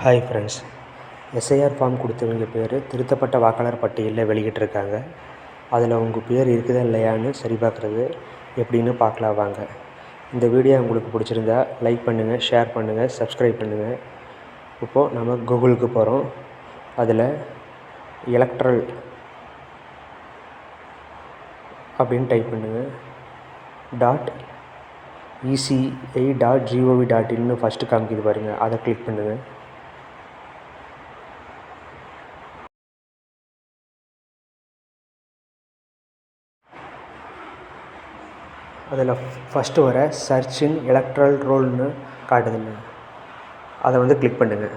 Hi friends SIR form கொடுத்தவங்க பேர் திருத்தப்பட்ட வாக்காளர் பட்டியலில் வெளியிட்டிருக்காங்க. அதில் உங்கள் பேர் இருக்குதா இல்லையான்னு சரி பார்க்குறது எப்படின்னு பார்க்கலாம் வாங்க. இந்த வீடியோ உங்களுக்கு பிடிச்சிருந்தா லைக் பண்ணுங்கள் ஷேர் பண்ணுங்கள் சப்ஸ்கிரைப் பண்ணுங்கள் இப்போது நம்ம கூகுளுக்கு போகிறோம் அதில் எலக்ட்ரல் அப்படின்னு டைப் பண்ணுங்கள் dot ECI dot GOV dot இன்னு ஃபஸ்ட்டு காமிக்குது பாருங்கள் அதை கிளிக் பண்ணுங்கள் அதில் ஃபஸ்ட்டு வர சர்ச் இன் எலக்ட்ரல் ரோல்னு காட்டுதுங்க அதை வந்து கிளிக் பண்ணுங்கள்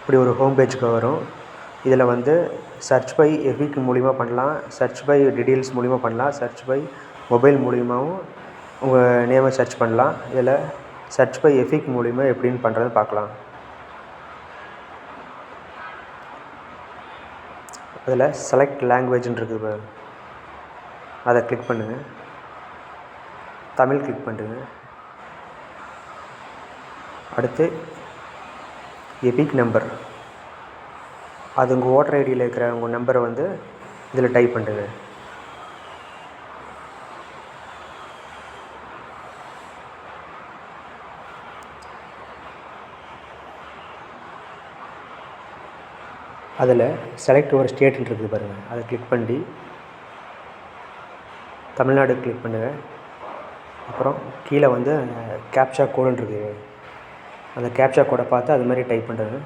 இப்படி ஒரு ஹோம் பேஜுக்கு வரும். இதில் வந்து சர்ச் பை எஃபிக் மூலிமா பண்ணலாம். சர்ச் பை டீட்டெயில்ஸ் மூலிமா பண்ணலாம். சர்ச் பை மொபைல் மூலிமாவும் உங்கள் நேமை சர்ச் பண்ணலாம். இதில் சர்ச் பை எஃபிக் மூலிமா எப்படின்னு பண்ணுறது பார்க்கலாம். அதில் செலக்ட் லாங்குவேஜ்னு இருக்குது அதை கிளிக் பண்ணுங்கள் தமிழ் கிளிக் பண்ணுங்கள் அடுத்து எபிக் நம்பர் அது உங்கள் ஓட்டர் ஐடியில் இருக்கிற உங்கள் நம்பரை வந்து இதில் டைப் பண்ணுங்க. அதில் செலக்ட் ஒரு ஸ்டேட்னு இருக்குது பாருங்கள் அதை கிளிக் பண்ணி தமிழ்நாடு கிளிக் பண்ணுங்கள் அப்புறம் கீழே வந்து கேப்ஷா கோடுன்னு இருக்குது அந்த கேப்ஷா கோடை பார்த்து அது மாதிரி டைப் பண்ணுறது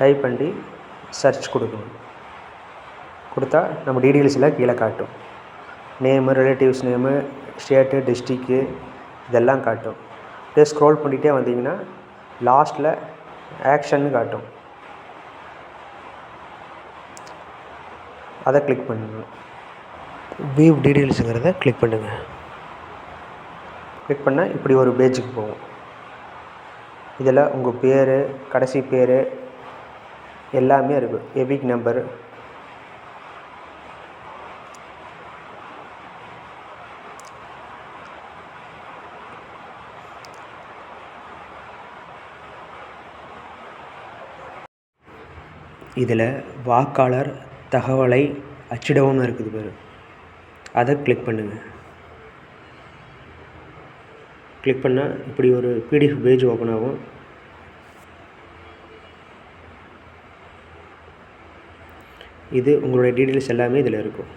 டைப் பண்ணி சர்ச் கொடுக்கணும். கொடுத்தா நம்ம டீடெயில்ஸில் கீழே காட்டும். Name relatives name state district இதெல்லாம் காட்டும். அப்படியே ஸ்க்ரோல் பண்ணிகிட்டே வந்தீங்கன்னா லாஸ்ட்டில் ஆக்ஷன்னு காட்டும். அதை கிளிக் பண்ணுங்கள் வியூ டீட்டெயில்ஸுங்கிறத கிளிக் பண்ணுங்கள் கிளிக் பண்ணால் இப்படி ஒரு பேஜுக்கு போகும். இதில் உங்கள் பேர் கடைசி பேர் எல்லாமே இருக்குது எபிக் நம்பர் இதில் வாக்காளர் தகவலை அச்சிடவும்னு இருக்குது பாரு. அதை கிளிக் பண்ணுங்கள் கிளிக் பண்ணால் இப்படி ஒரு பிடிஎஃப் பேஜ் ஓப்பன் ஆகும். இது உங்களுடைய டீட்டெயில்ஸ் எல்லாமே இதில் இருக்கும்.